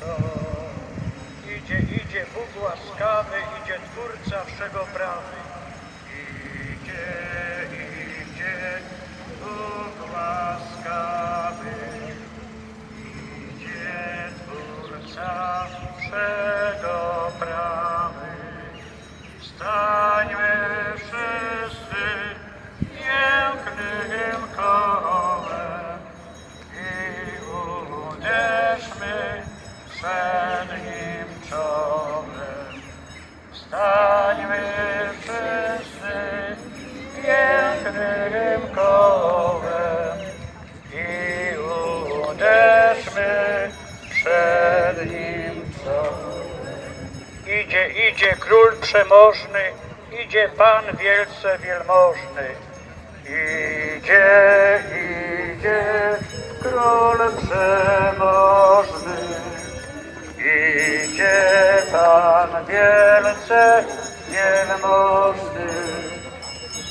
co. Idzie, idzie Bóg łaskawy, idzie Twórca wszego prawy. Idzie, idzie Bóg łaskawy, idzie Twórca wszego prawy. Stańmy przed nim czołem. Stańmy wszyscy pięknym kołem i uderzmy przed nim czołem. Idzie, idzie król przemożny, idzie Pan wielce wielmożny. Idzie, idzie wielce wielmożny.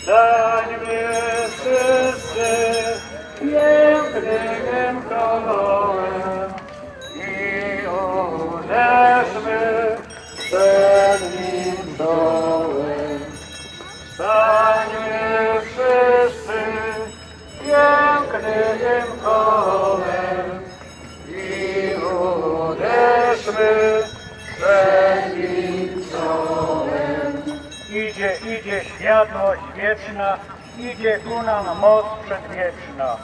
Stańmy wszyscy pięknym kołem i uderzmy przed nim dołem. Stańmy wszyscy pięknym kołem i uderzmy przed Idzie, idzie światłość wieczna, idzie ku nam moc przedwieczna.